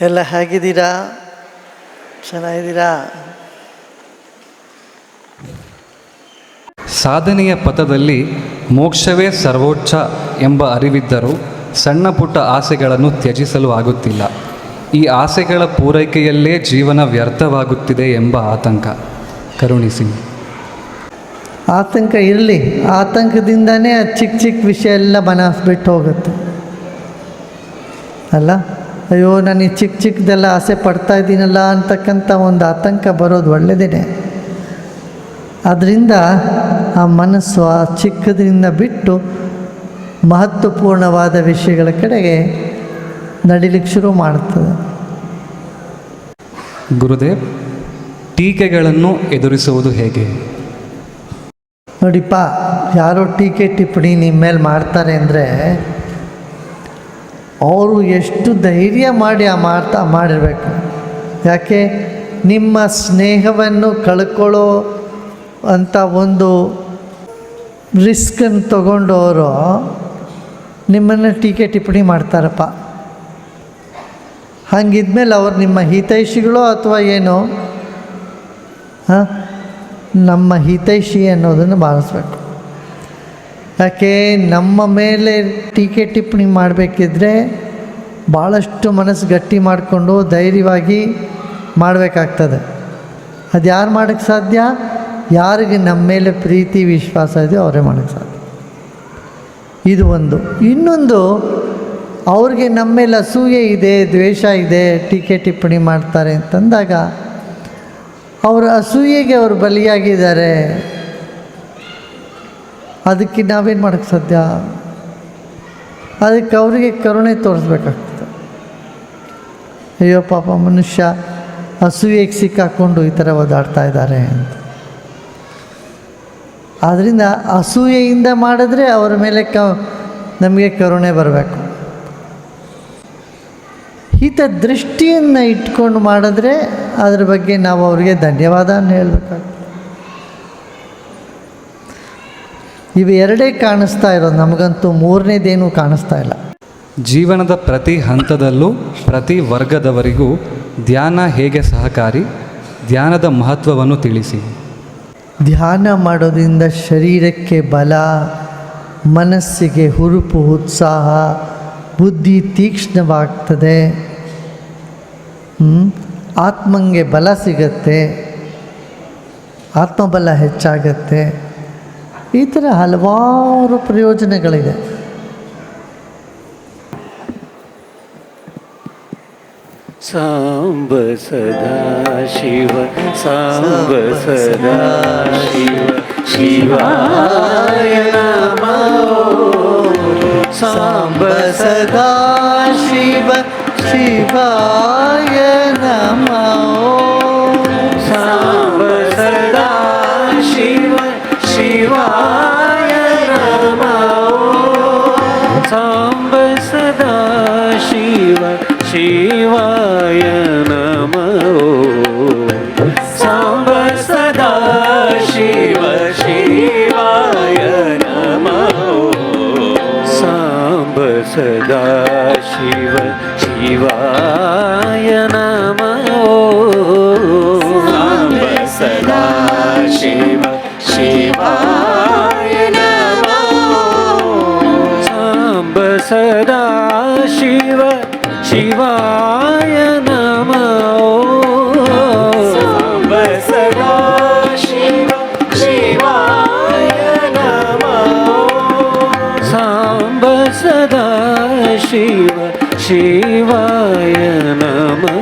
ಎಲ್ಲ ಹೇಗಿದ್ದೀರಾ? ಚೆನ್ನಾಗಿದ್ದೀರಾ? ಸಾಧನೆಯ ಪಥದಲ್ಲಿ ಮೋಕ್ಷವೇ ಸರ್ವೋಚ್ಚ ಎಂಬ ಅರಿವಿದ್ದರೂ ಸಣ್ಣ ಪುಟ್ಟ ಆಸೆಗಳನ್ನು ತ್ಯಜಿಸಲು ಆಗುತ್ತಿಲ್ಲ. ಈ ಆಸೆಗಳ ಪೂರೈಕೆಯಲ್ಲೇ ಜೀವನ ವ್ಯರ್ಥವಾಗುತ್ತಿದೆ ಎಂಬ ಆತಂಕ. ಕರುಣಿಸಿ ಆತಂಕ ಇರಲಿ. ಆತಂಕದಿಂದನೇ ಚಿಕ್ಕ ಚಿಕ್ಕ ವಿಷಯ ಎಲ್ಲ ಮನಸ್ಸು ಬಿಟ್ಟು ಹೋಗುತ್ತೆ. ಅಲ್ಲ? ಅಯ್ಯೋ ನಾನು ಈ ಚಿಕ್ಕ ಚಿಕ್ಕದೆಲ್ಲ ಆಸೆ ಪಡ್ತಾ ಇದ್ದೀನಲ್ಲ ಅಂತಕ್ಕಂಥ ಒಂದು ಆತಂಕ ಬರೋದು ಒಳ್ಳೆಯದೇ ಅದರಿಂದ ಆ ಮನಸ್ಸು ಆ ಚಿಕ್ಕದ್ರಿಂದ ಬಿಟ್ಟು ಮಹತ್ವಪೂರ್ಣವಾದ ವಿಷಯಗಳ ಕಡೆಗೆ ನಡಿಲಿಕ್ಕೆ ಶುರು ಮಾಡ್ತದೆ. ಗುರುದೇವ್ ಟೀಕೆಗಳನ್ನು ಎದುರಿಸುವುದು ಹೇಗೆ? ನೋಡಿಪ್ಪ ಯಾರೋ ಟೀಕೆ ಟಿಪ್ಪಣಿ ನಿಮ್ಮ ಮೇಲೆ ಮಾಡ್ತಾರೆ ಅಂದರೆ ಅವರು ಎಷ್ಟು ಧೈರ್ಯ ಮಾಡಿ ಆ ಮಾಡ್ತಾ ಮಾಡಿರಬೇಕು. ಯಾಕೆ? ನಿಮ್ಮ ಸ್ನೇಹವನ್ನು ಕಳ್ಕೊಳ್ಳೋ ಅಂತ ಒಂದು ರಿಸ್ಕನ್ನು ತಗೊಂಡವರು ನಿಮ್ಮನ್ನು ಟೀಕೆ ಟಿಪ್ಪಣಿ ಮಾಡ್ತಾರಪ್ಪ. ಹಾಗಿದ್ಮೇಲೆ ಅವ್ರು ನಿಮ್ಮ ಹಿತೈಷಿಗಳು ಅಥವಾ ಏನು, ಹಾಂ? ನಮ್ಮ ಹಿತೈಷಿ ಅನ್ನೋದನ್ನು ಭಾವಿಸ್ಬೇಕು ಯಾಕೆ ನಮ್ಮ ಮೇಲೆ ಟೀಕೆ ಟಿಪ್ಪಣಿ ಮಾಡಬೇಕಿದ್ರೆ ಭಾಳಷ್ಟು ಮನಸ್ಸು ಗಟ್ಟಿ ಮಾಡಿಕೊಂಡು ಧೈರ್ಯವಾಗಿ ಮಾಡಬೇಕಾಗ್ತದೆ. ಅದು ಯಾರು ಮಾಡೋಕ್ಕೆ ಸಾಧ್ಯ? ಯಾರಿಗೆ ನಮ್ಮ ಮೇಲೆ ಪ್ರೀತಿ, ವಿಶ್ವಾಸ ಇದೆಯೋ ಅವರೇ ಮಾಡೋಕ್ಕೆ ಸಾಧ್ಯ. ಇದು ಒಂದು. ಇನ್ನೊಂದು, ಅವ್ರಿಗೆ ನಮ್ಮ ಮೇಲೆ ಅಸೂಯೆ ಇದೆ, ದ್ವೇಷ ಇದೆ, ಟೀಕೆ ಟಿಪ್ಪಣಿ ಮಾಡ್ತಾರೆ ಅಂತಂದಾಗ, ಅವರ ಅಸೂಯೆಗೆ ಅವರು ಬಲಿಯಾಗಿದ್ದಾರೆ. ಅದಕ್ಕೆ ನಾವೇನು ಮಾಡೋಕ್ಕೆ ಸಾಧ್ಯ? ಅದಕ್ಕೆ ಅವರಿಗೆ ಕರುಣೆ ತೋರಿಸ್ಬೇಕಾಗ್ತದೆ. ಅಯ್ಯೋ ಪಾಪ ಮನುಷ್ಯ ಅಸೂಯೆಗೆ ಸಿಕ್ಕಾಕ್ಕೊಂಡು ಈ ಥರ ಓದಾಡ್ತಾ ಇದ್ದಾರೆ ಅಂತ. ಆದ್ದರಿಂದ ಅಸೂಯೆಯಿಂದ ಮಾಡಿದ್ರೆ ಅವರ ಮೇಲೆ ಕ, ನಮಗೆ ಕರುಣೆ ಬರಬೇಕು. ಹಿತ ದೃಷ್ಟಿಯನ್ನು ಇಟ್ಕೊಂಡು ಮಾಡಿದ್ರೆ ಅದ್ರ ಬಗ್ಗೆ ನಾವು ಅವರಿಗೆ ಧನ್ಯವಾದ ಹೇಳಬೇಕಾಗ್ತದೆ. ಇವು ಎರಡೇ ಕಾಣಿಸ್ತಾ ಇರೋದು. ನಮಗಂತೂ ಮೂರನೇದೇನೂ ಕಾಣಿಸ್ತಾ ಇಲ್ಲ. ಜೀವನದ ಪ್ರತಿ ಹಂತದಲ್ಲೂ ಪ್ರತಿ ವರ್ಗದವರಿಗೂ ಧ್ಯಾನ ಹೇಗೆ ಸಹಕಾರಿ? ಧ್ಯಾನದ ಮಹತ್ವವನ್ನು ತಿಳಿಸಿ. ಧ್ಯಾನ ಮಾಡೋದ್ರಿಂದ ಶರೀರಕ್ಕೆ ಬಲ ಮನಸ್ಸಿಗೆ ಹುರುಪು ಉತ್ಸಾಹ ಬುದ್ಧಿ ತೀಕ್ಷ್ಣವಾಗ್ತದೆ? ಆತ್ಮಂಗೆ ಬಲ ಸಿಗತ್ತೆ. ಆತ್ಮಬಲ ಹೆಚ್ಚಾಗತ್ತೆ. ಈ ಥರ ಹಲವಾರು ಪ್ರಯೋಜನಗಳಿದೆ ಸಾಂಬ ಸದಾ ಶಿವ ಸಾಂಬ ಸದಾ ಶಿವ ಶಿವಾಯ ನಮೋ ಸಾಂಬ ಸದಾ ಶಿವ ಶಿವಾಯ शिवाय नमो। साम्ब सदा शिव शिवाय नमो। साम्ब सदा शिव शिवाय नमो। साम्ब सदा शिव शिवाय नमो। साम्ब सदा शिव शिवाय नमो सदा शिव शिवाय नमो साम्ब सदा शिव शिवाय नमो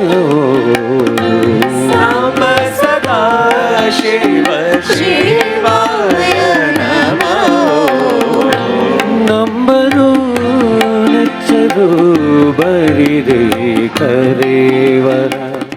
வரார்